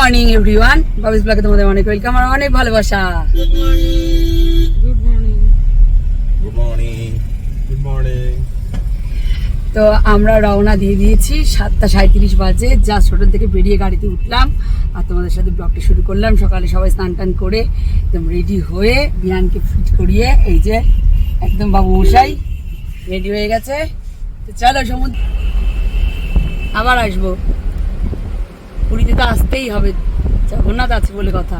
Morning everyone বাবিস ব্লগে তোমাদের অনেক ওয়েলকাম আর অনেক ভালোবাসা। Good morning good morning good morning তো আমরা রওনা দিয়ে দিয়েছি সাতটা সাঁত্রিশ বাজে। জাস্ট হোটেল থেকে বেরিয়ে গাড়িতে উঠলাম আর তোমাদের সাথে ব্লগটা শুরু করলাম। সকালে সবাই স্নান টান করে একদম রেডি হয়ে বিয়ানকে ফিট করিয়ে এই যে একদম বাবু মশাই রেডি হয়ে গেছে। তো চলো সমুদ্র আবার আসব। পুরীতে তো আসতেই হবে। জগন্নাথ আছে বলে কথা।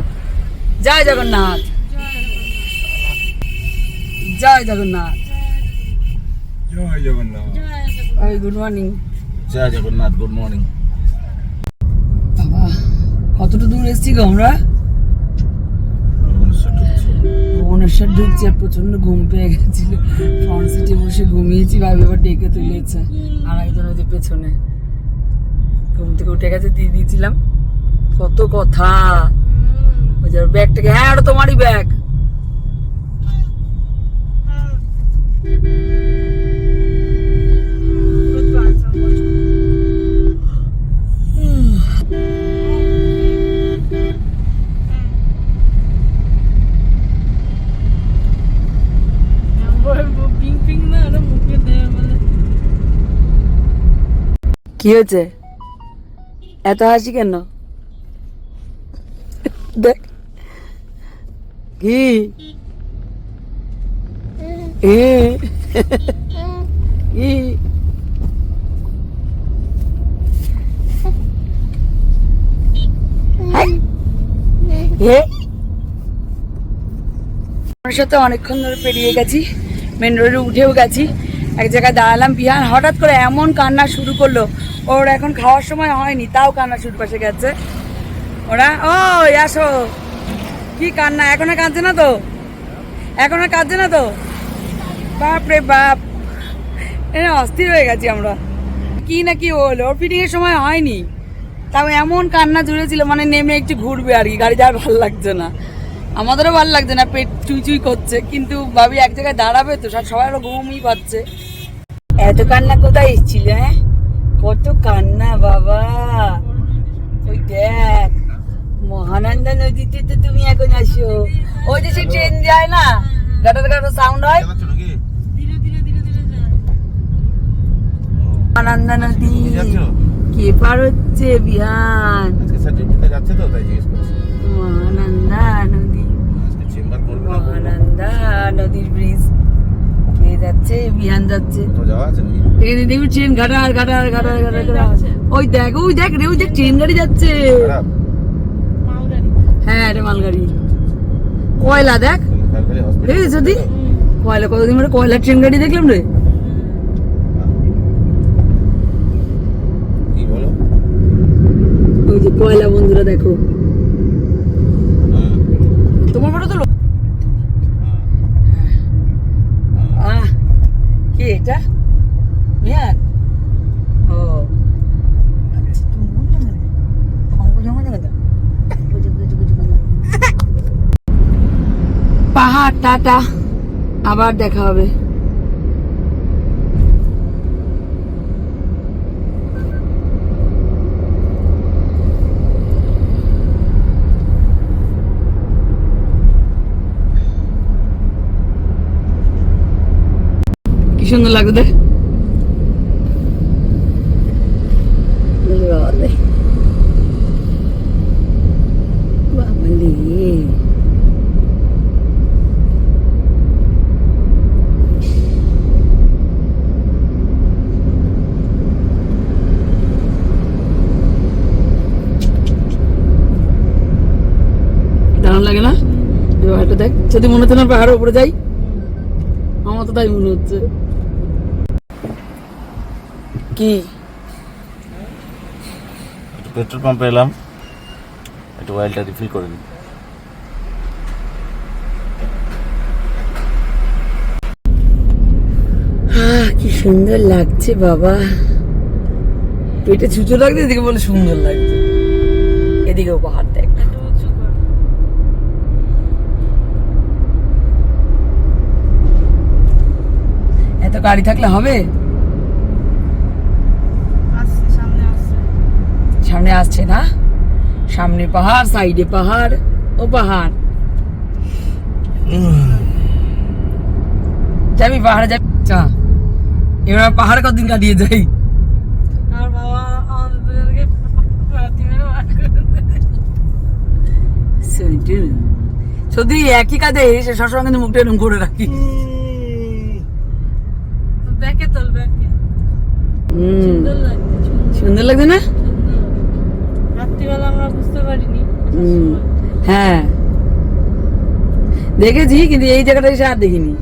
জয় জগন্নাথ। জয় জগন্নাথ। জয় জগন্নাথ। ওই গুড মর্নিং জয় জগন্নাথ গুড মর্নিং বাবা কতটা দূর এসেছি গো আমরা? ভুবনেশ্বর ঢুকছি। আর প্রচণ্ড ঘুম পেয়ে গেছিল। ফ্রন্ট সিটে বসে ঘুমিয়েছি ভাবি আবার ডেকে তুলেছে। আর একজন ওই যে পেছনে। ঘুম থেকে উঠে গেছে দিয়ে দিয়েছিলাম। কত কথা। ওই যে ব্যাগটাকে হ্যাঁ ওটা তোমারই ব্যাগ। কি হয়েছে? এত হাসি কেন? দেখ। কি সাথে অনেকক্ষণ ধরে পেরিয়ে গেছি, মেন রোডে উঠেও গেছি। এক জায়গায় দাঁড়ালাম বিহান, হঠাৎ করে এমন কান্না শুরু করল। ওর এখন খাওয়ার সময় হয়নি, তাও কান্না শুরু পাশে গেছে। ওরা ও আসো। কি কান্না, এখন আর কাঁদছে না তো? এখন আর কাঁদছে না তো? বাপ রে বাপ। এ, অস্থির হয়ে গেছি আমরা। কি না কি হলো? ওর ফিটিং এর সময় হয়নি। তাও এমন কান্না জুড়েছিল মানে নেমে একটু ঘুরবে আর কি। গাড়ি যাওয়ার ভালো লাগছে না। আমাদেরও ভালো লাগছে না, পেট চুই চুই করছে। কিন্তু ভাবি এক জায়গায় দাঁড়াবে তো, সব সবাই আরও ঘুমই পাচ্ছে। এত কান্না কোথায় এসেছিল হ্যাঁ? কত কান্না বাবা। ওই দেখ মহানন্দা নদীতে তো তুমি এখন আসো। ওই যে সেই ট্রেন যায় না? গাটার গাটার সাউন্ড হয়? ধীরে ধীরে ধীরে ধীরে যায়। মহানন্দা নদী। কে পার হচ্ছে বিহান মহানন্দা নদী? মহানন্দা নদীর ব্রিজ যাচ্ছে বিহান যাচ্ছে। এখানে দেখবি ট্রেন ঘাটার ঘাটার ঘাটার ঘাটার ওই দেখ ওই দেখ রে ওই দেখ ট্রেন গাড়ি যাচ্ছে। হ্যাঁ রে মালগাড়ি। কয়লা দেখ। যদি কয়লা কতদিন ধরে কয়লা ট্রেন গাড়ি দেখলাম রে? ওই যে কয়লা বন্ধুরা দেখো। তোমার ফটো তো লো- আহ কি এটা মিয়ান ও আচ্ছা তুমি বললে না অঙ্ক জমা দেবে তো বুঝে, বুঝে, বুঝে, বুঝে। পাহাড় টাটা আবার দেখা হবে। সুন্দর লাগছে। দেখ। দারুণ লাগে না? এই দেখ যদি মনে হচ্ছে না পাহাড়ের উপরে যাই আমার তো তাই মনে হচ্ছে। কি? একটু পেট্রোল পাম্পে এলাম। একটু অয়েলটা রিফিল করে নিই। কি সুন্দর লাগছে বাবা। পেটে ছুঁচো লাগছে এদিকে বলে সুন্দর লাগছে। এদিকেও পাহাড় দেখ এত গাড়ি থাকলে হবে? আসছে সামনে আসছে না? সামনে পাহাড় সাইডে পাহাড় ও পাহাড়। যাবি পাহাড়ে যাবি? চা এবার পাহাড়ে কতদিন কাটিয়ে যাই। সত্যি একই কাজে সে সবসময় কিন্তু মুখটা এরকম করে রাখি। সুন্দর লাগছে না সুন্দর। রাত্রিবেলা আমরা বুঝতে পারিনি আসার হুম। সময়। হ্যাঁ। দেখেছি কিন্তু এই জায়গাটা এসে আর দেখিনি।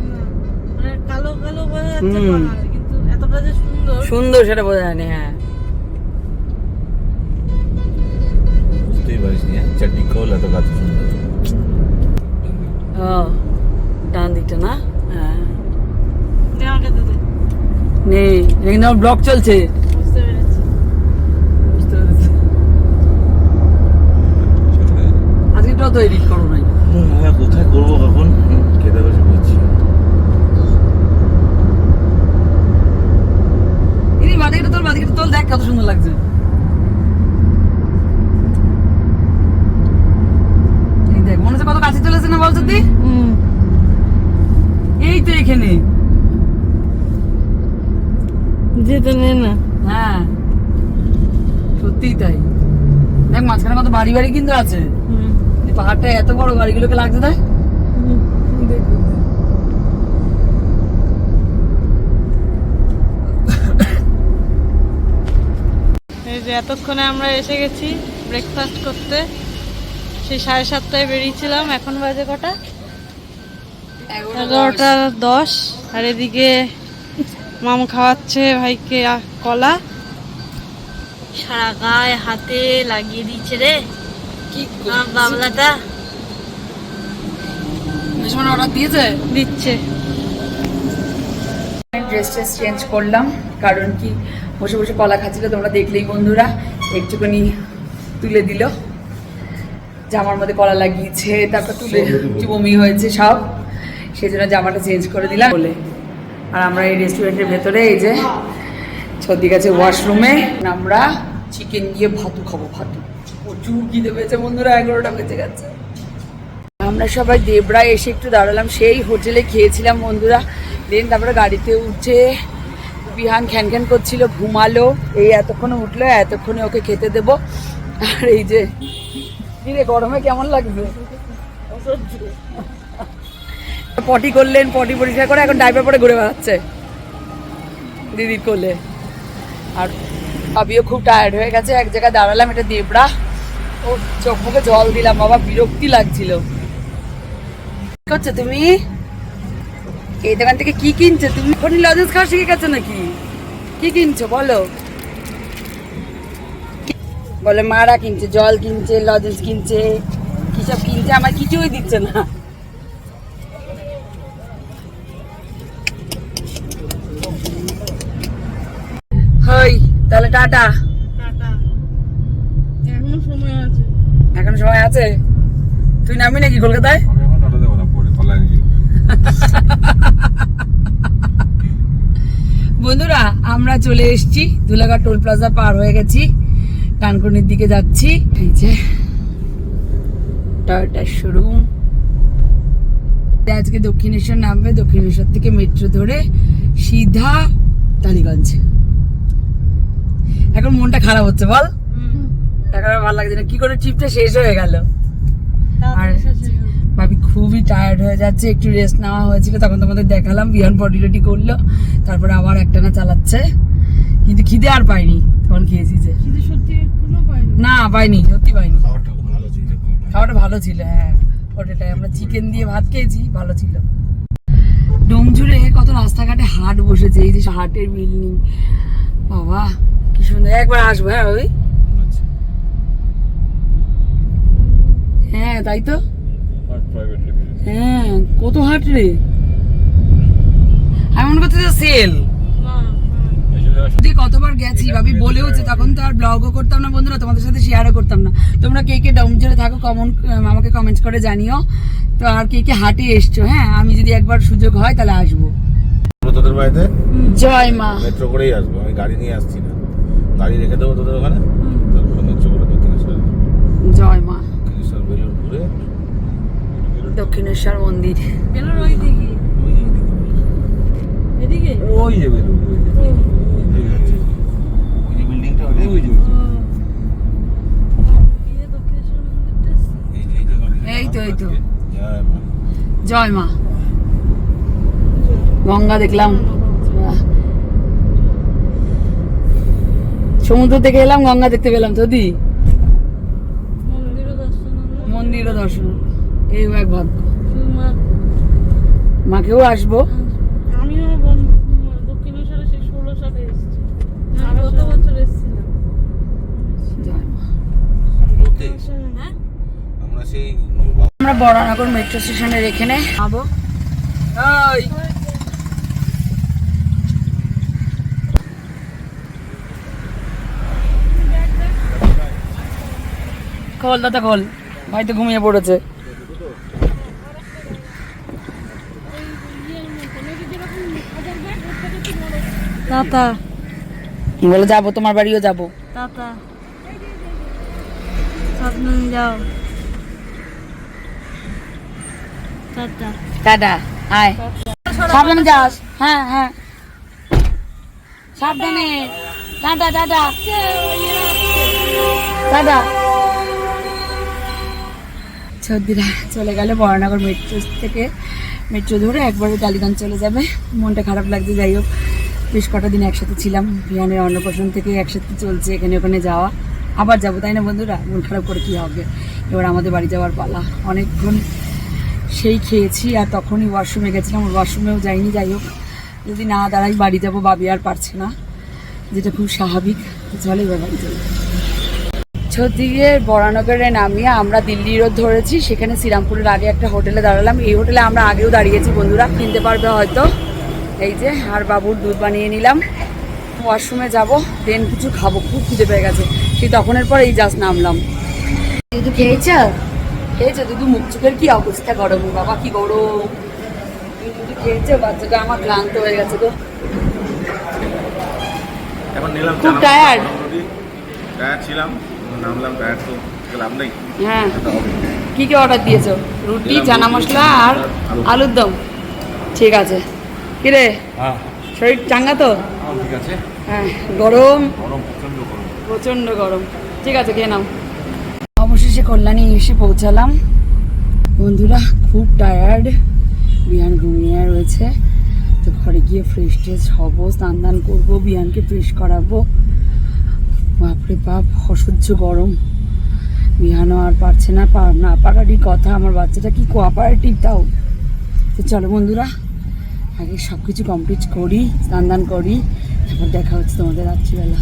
মানে কালো কালো বোঝা যাচ্ছে হুম। পাহাড় কিন্তু এতটা যে সুন্দর। সুন্দর সেটা বোঝা যায়নি হ্যাঁ। বুঝতেই পারিস নি হ্যাঁ? কল এত সুন্দর। ও ডান দিকটা না? হ্যাঁ। নেই কিন্তু আমার ব্লগ চলছে বুঝতে পেরেছি বুঝতে পেরেছি আজকে তো এডিট করো নাই। হ্যাঁ কোথায় করব কখন? খেতে বসে বলছি এই বাদিকটা তোর বাদিকটা তোর দেখ কত সুন্দর লাগছে। এই দেখ মনে হচ্ছে কত কাছে চলে এসেছে না বল সত্যি এই তো এখানে। যেতে নে না। হ্যাঁ। সত্যিই তাই। দেখ মাঝখানে কত বাড়ি বাড়ি কিন্তু আছে। পাহাড়টা এত বড় গাড়িগুলোকে লাগছে তাই হুম, দেখো। এই যে এতক্ষণে আমরা এসে গেছি ব্রেকফাস্ট করতে। সেই সাড়ে সাতটায় বেরিয়েছিলাম এখন বাজে কটা? এগারোটা দশ আর এদিকে মাম খাওয়াচ্ছে ভাইকে কলা। সারা গায়ে হাতে লাগিয়ে দিচ্ছে রে। বাবলাটা। মানে অর্ডার দিয়েছে? দিচ্ছে। ড্রেস ট্রেস চেঞ্জ করলাম কারণ কি? বসে বসে কলা খাচ্ছিল তোমরা দেখলেই বন্ধুরা একটুখানি তুলে দিল। জামার মধ্যে কলা লাগিয়েছে তারপর তুলে বমি হয়েছে সব। সেই জন্য জামাটা চেঞ্জ করে দিলাম। বলে। আর আমরা এই রেস্টুরেন্টের ভেতরে এই যে ছদি গেছে ওয়াশরুমে আমরা চিকেন দিয়ে ভাতু খাব ভাতু প্রচুর খিদে পেয়েছে বন্ধুরা এগারোটা বেজে গেছে। আমরা সবাই দেবরা এসে একটু দাঁড়ালাম সেই হোটেলে খেয়েছিলাম বন্ধুরা। দেন তারপরে গাড়িতে উঠে বিহান খ্যান খ্যান করছিল ঘুমালো। এই এতক্ষণে উঠল এতক্ষণে ওকে খেতে দেবো। আর এই যে কিরে গরমে কেমন লাগবে পটি করলেন পটি পরিষ্কার করে এখন ডাইপার পরে ঘুরে বেড়াচ্ছে। দিদির কোলে। আর আবিও খুব টায়ার্ড হয়ে গেছে এক জায়গায় দাঁড়ালাম এটা দেবরা। ও চোখ মুখে জল দিলাম, বাবা বিরক্তি লাগছিল। কি করছ তুমি? এই দোকান থেকে কি কিনছো? তুমি এখনই লজেন্স খাওয়া শিখে গেছো নাকি? কি কিনছো বলো? বলে, মারা কিনছে, জল কিনছে, লজেন্স কিনছে, কি সব কিনছে? আমার কিছুই দিচ্ছে না। হই, তাহলে টাটা। সময় আছে। এখন সময় আছে? তুই নামবি নাকি কলকাতায়? বন্ধুরা আমরা চলে এসেছি। ধুলাঘাট টোল প্লাজা পার হয়ে গেছি। ডানকুনির দিকে যাচ্ছি। এই যে টয়টার শোরুম আজকে দক্ষিণেশ্বর নামবে দক্ষিণেশ্বর থেকে মেট্রো ধরে সিধা টালিগঞ্জ। এখন মনটা খারাপ হচ্ছে বল। এখন আর ভালো লাগছে না। কি করে ট্রিপটা শেষ হয়ে গেল? আর ভাবি খুবই টায়ার্ড হয়ে যাচ্ছে একটু রেস্ট নেওয়া হয়েছিল তখন তোমাদের দেখালাম বিহান বডি রেডি করল তারপরে আবার একটানা চালাচ্ছে কিন্তু খিদে আর পাইনি তখন খেয়েছি যে। না পাইনি সত্যি পাইনি। খাবারটা খাওয়াটা ভালো ছিল হ্যাঁ। হোটেলটায় আমরা চিকেন দিয়ে ভাত খেয়েছি ভালো ছিল। ডোমজুড়ে কত রাস্তাঘাটে হাট বসেছে এই যে হাটের বিল্ডিং বাবা কি সুন্দর। একবার আসব হ্যাঁ ওই হ্যাঁ তাই তো? হ্যাঁ কত হাট রে? আমি মনে করছি সেল কতবার গেছি ভাবি বলেওছে তখন তো আর ব্লগও করতাম না বন্ধুরা তোমাদের সাথে শেয়ারও করতাম না। তোমরা কে কে ডমজোরে থাকো কমন আমাকে কমেন্টস করে জানিও। তো আর কে কে হাটে এসছো হ্যাঁ আমি যদি একবার সুযোগ হয় তাহলে আসব। তোদের বাড়িতে? জয় মা। মেট্রো করেই আসব আমি গাড়ি নিয়ে আসছি না। গাড়ি রেখে দেবো তোদের ওখানে? তারপরে মেট্রো করে দক্ষিণেশ্বর জয় মা দক্ষিণেশ্বর বেলুর ঘুরে দক্ষিণেশ্বর মন্দির বেলুর ওই দিকে এদিকে ওই যে বেলুর ওই যে ওই যে ওই যে বিল্ডিংটা ওই যে দক্ষিণেশ্বর মন্দিরটা এই যে এই তো, এই তো। জয় মা। গঙ্গা দেখলাম। সমুদ্র থেকে এলাম গঙ্গা দেখতে পেলাম। তো দি। মন্দিরও দর্শন এই এক ভাগ্য মাকেও আসব। আমিও দক্ষিণেশ্বরে সেই ষোলো সালে এসেছি। গত বছর এসেছিলাম। হ্যাঁ? আমরা সেই আমরা বড়নগর মেট্রো স্টেশনের এখানে ওই খোল দাদা খোল ভাই তো ঘুমিয়ে পড়েছে। টাটা বলে যাব তোমার বাড়িও যাব। টাটা সাবধানে যাও। টাটা টাটা আয়। সাবধানে যাস। হ্যাঁ হ্যাঁ। সাবধানে। Tata tata. টাটা। সর্দিরা চলে গেলে বরানগর মেট্রো থেকে। মেট্রো ধরে একবারে টালিগঞ্জ চলে যাবে। মনটা খারাপ লাগছে, যাই হোক। বেশ কটা দিন একসাথে ছিলাম। বিহানের অন্নপ্রাশন থেকে একসাথে চলছে এখানে ওখানে যাওয়া। আবার যাব, তাই না বন্ধুরা? মন খারাপ করে কী হবে? এবার আমাদের বাড়ি যাওয়ার পালা। অনেকক্ষণ সেই খেয়েছি আর তখনই ওয়াশরুমে গেছিলাম। ওয়াশরুমেও যাইনি, যাই হোক। যদি না দাঁড়াই বাড়ি যাব বাবি আর পারছে না। যেটা খুব স্বাভাবিক। চলে এবার বাড়ি যাব ছদিকে বরানগরে নামিয়ে আমরা দিল্লি রোড ধরেছি সেখানে শ্রীরামপুরের আগে একটা হোটেলে দাঁড়ালাম। এই হোটেলে আমরা আগেও দাঁড়িয়েছি বন্ধুরা। কিনতে পারবে হয়তো। এই যে আর বাবুর দুধ বানিয়ে নিলাম। ওয়াশরুমে যাব দেন কিছু খাব খুব খিদে পেয়ে গেছে। সেই তখনের পর এই জাস্ট নামলাম। দুধু খেয়েছ? খেয়েছো? দুধু মুখ চোখের কি অবস্থা গরম? বাবা কি গরম। দুধু খেয়েছো বাচ্চাটা আমার ক্লান্ত হয়ে গেছে তো খুব tired? টায়ার ছিলাম। নামলাম টায়ার তো লাভ নেই। হ্যাঁ। কি কি অর্ডার দিয়েছ? রুটি চানা মশলা আর আলুর দম। ঠিক আছে। কিরে হ্যাঁ। শরীর চাঙ্গা তো? হ্যাঁ, ঠিক আছে। হ্যাঁ গরম? গরম প্রচণ্ড গরম। প্রচণ্ড গরম। ঠিক আছে খেয়ে নাও। অবশেষে কল্যাণী এসে পৌঁছালাম। বন্ধুরা খুব টায়ার্ড বিহান ঘুমিয়ে রয়েছে। তো ঘরে গিয়ে ফ্রেশ ট্রেশ হব স্নান দান করব বিহানকে ফ্রেশ করাবো। বাপরে বাপ, অসহ্য গরম। বিহানো আর পারছে না না পারারই কথা। আমার বাচ্চাটা কি কোঅপারেটিভ তাও? তো চলো বন্ধুরা, আগে সব কিছু কমপ্লিট করি স্নান দান করি, তারপর দেখা হচ্ছে তোমাদের রাত্রিবেলা।